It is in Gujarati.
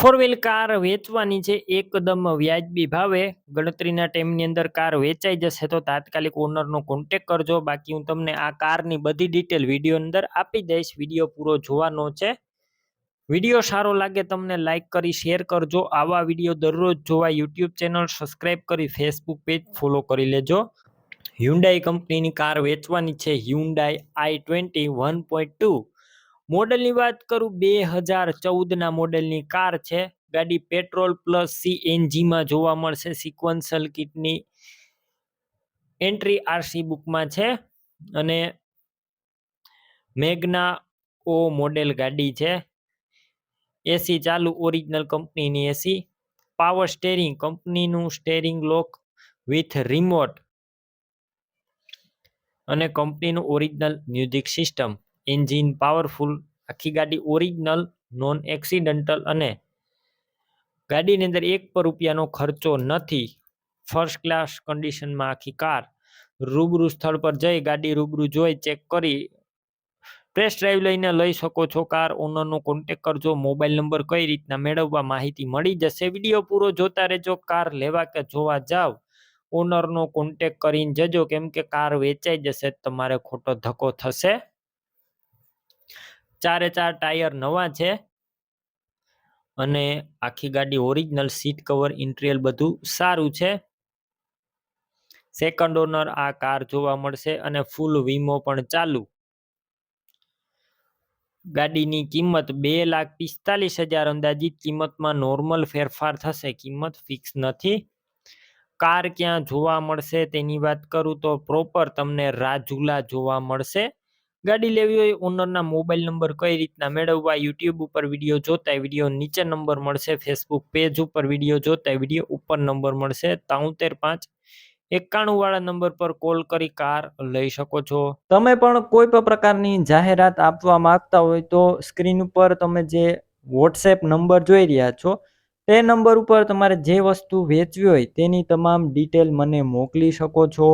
ફોર વ્હીલ કાર વેચવાની છે, એકદમ વ્યાજબી ભાવે. ગણતરીના ટાઈમની અંદર કાર વેચાઈ જશે તો તાત્કાલિક ઓનરનો કોન્ટેક કરજો. બાકી હું તમને આ કારની બધી ડિટેલ વીડિયો અંદર આપી દઈશ. વીડિયો પૂરો જોવાનો છે. વીડિયો સારો લાગે તમને લાઇક કરી, શેર કરજો. આવા વીડિયો દરરોજ જોવા યુટ્યુબ ચેનલ સબસ્ક્રાઈબ કરી, ફેસબુક પેજ ફોલો કરી લેજો. હ્યુન્ડાઈ કંપનીની કાર વેચવાની છે Hyundai i twenty one point two મોડલની વાત કરું, બે હજાર ચૌદના મોડેલની કાર છે. ગાડી પેટ્રોલ પ્લસ સીએનજીમાં જોવા મળશે, સિક્વન્સલ કિટની એન્ટ્રી આરસી બુકમાં છે. અને મેગના ઓ મોડેલ ગાડી છે. એસી ચાલુ, ઓરિજિનલ કંપનીની એસી. પાવર સ્ટેરિંગ, કંપનીનું સ્ટેરિંગ લોક વિથ રિમોટ. અને કંપનીનું original music system. Engine powerful, આખી ગાડી ઓરિજિનલ, નોન એક્સિડન્ટલ અને ગાડીની અંદર એક પર રૂપિયાનો ખર્ચો નથી. ફર્સ્ટ ક્લાસ કન્ડિશનમાં આખી કાર રૂબરૂ સ્થળ પર જઈ ગાડી રૂબરૂ જોઈ ચેક કરી. ટેસ્ટ ડ્રાઈવ લઈને લઈ શકો છો. કાર ઓનરનો કોન્ટેક કરજો. મોબાઈલ નંબર કઈ રીતના મેળવવા માહિતી મળી જશે. વીડિયો પૂરો જોતા રહેજો. કાર લેવા કે જોવા જાવ. ઓનરનો કોન્ટેક કરીને જજો. કેમ કે કાર વેચાઈ જશે. તમારે ખોટો ધક્કો થશે. ચારે ચાર ટાયર નવા છે. અને આખી ગાડી ઓરિજિનલ સીટ કવર ઇન્ટ્રીયલ બધું સારું છે. સેકન્ડ ઓનર આ કાર જોવા મળશે અને ફૂલ વીમો પણ ચાલુ. ગાડીની કિંમત બે લાખ પિસ્તાલીસ હજાર અંદાજિત, કિંમતમાં નોર્મલ ફેરફાર થશે, કિંમત ફિક્સ નથી. કાર ક્યાં જોવા મળશે તેની વાત કરું તો પ્રોપર તમને રાજુલા જોવા મળશે. ગાડી લેવી હોય, ઓનરના મોબાઈલ નંબર કઈ રીતના મેળવવા, યુટ્યુબ ઉપર વીડિયો જોતા વીડિયો નીચે નંબર મળશે, ફેસબુક પેજ ઉપર વીડિયો જોતા વીડિયો ઉપર નંબર મળશે તાઉતેર પાંચ એકાણું વાળા નંબર પર કોલ કરી કાર લઈ શકો છો. તમે પણ કોઈ પણ પ્રકારની જાહેરાત આપવા માંગતા હોય તો સ્ક્રીન ઉપર તમે જે વોટ્સએપ નંબર જોઈ રહ્યા છો, તે નંબર ઉપર તમારે જે વસ્તુ વેચવી હોય તેની તમામ ડિટેલ મને મોકલી શકો છો.